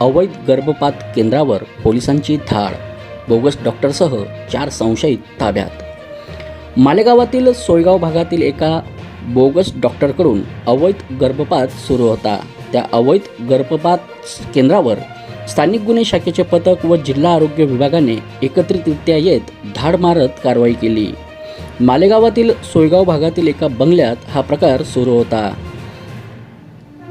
अवैध गर्भपात केंद्रावर पोलिसांची धाड बोगस डॉक्टरसह चार संशयित ताब्यात. मालेगावातील सोयगाव भागातील एका बोगस डॉक्टरकडून अवैध गर्भपात सुरू होता. त्या अवैध गर्भपात केंद्रावर स्थानिक गुन्हे शाखेचे पथक व जिल्हा आरोग्य विभागाने एकत्रितरित्या येत धाड मारत कारवाई केली. मालेगावातील सोयगाव भागातील एका बंगल्यात हा प्रकार सुरू होता.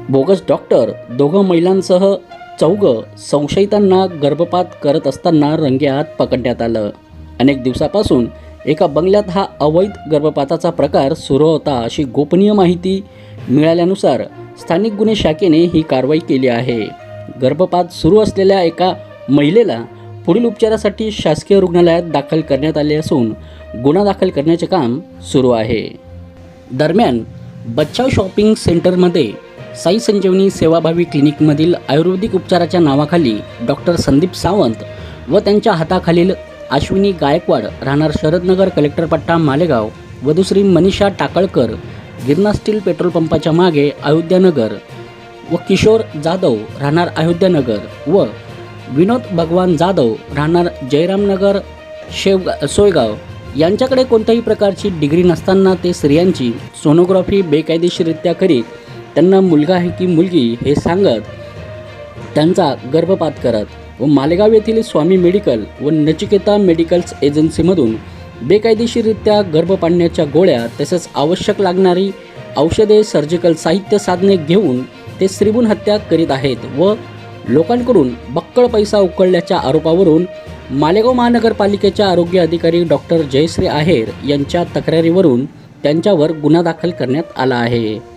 बोगस डॉक्टर दोघं महिलांसह चौघं संशयितांना गर्भपात करत असताना रंगेहात पकडण्यात आलं. अनेक दिवसापासून एका बंगल्यात हा अवैध गर्भपाताचा प्रकार सुरू होता अशी गोपनीय माहिती मिळाल्यानुसार स्थानिक गुन्हे शाखेने ही कारवाई केली आहे. गर्भपात सुरू असलेल्या एका महिलेला पुढील उपचारासाठी शासकीय रुग्णालयात दाखल करण्यात आले असून गुन्हा दाखल करण्याचे काम सुरू आहे. दरम्यान बच्चाव शॉपिंग सेंटरमध्ये साई संजीवनी सेवाभावी क्लिनिकमधील आयुर्वेदिक उपचाराच्या नावाखाली डॉक्टर संदीप सावंत व त्यांच्या हाताखालील अश्विनी गायकवाड राहणार शरदनगर कलेक्टर पट्टा मालेगाव व दुसरी मनीषा टाकळकर गिरणा स्टील पेट्रोल पंपाच्या मागे अयोध्यानगर व किशोर जाधव राहणार अयोध्यानगर व विनोद भगवान जाधव राहणार जयरामनगर शेव सोयगाव. यांच्याकडे कोणत्याही प्रकारची डिग्री नसताना ते स्त्रियांची सोनोग्राफी बेकायदेशीररित्या करीत त्यांना मुलगा आहे की मुलगी हे सांगत त्यांचा गर्भपात करत व मालेगाव येथील स्वामी मेडिकल व नचिकेता मेडिकल्स एजन्सीमधून बेकायदेशीररित्या गर्भ पाडण्याच्या गोळ्या तसेच आवश्यक लागणारी औषधे सर्जिकल साहित्य साधने घेऊन ते श्रीबून हत्या करीत आहेत व लोकांकडून बक्कळ पैसा उकळल्याच्या आरोपावरून मालेगाव महानगरपालिकेच्या आरोग्य अधिकारी डॉक्टर जयश्री आहेर यांच्या तक्रारीवरून त्यांच्यावर गुन्हा दाखल करण्यात आला आहे.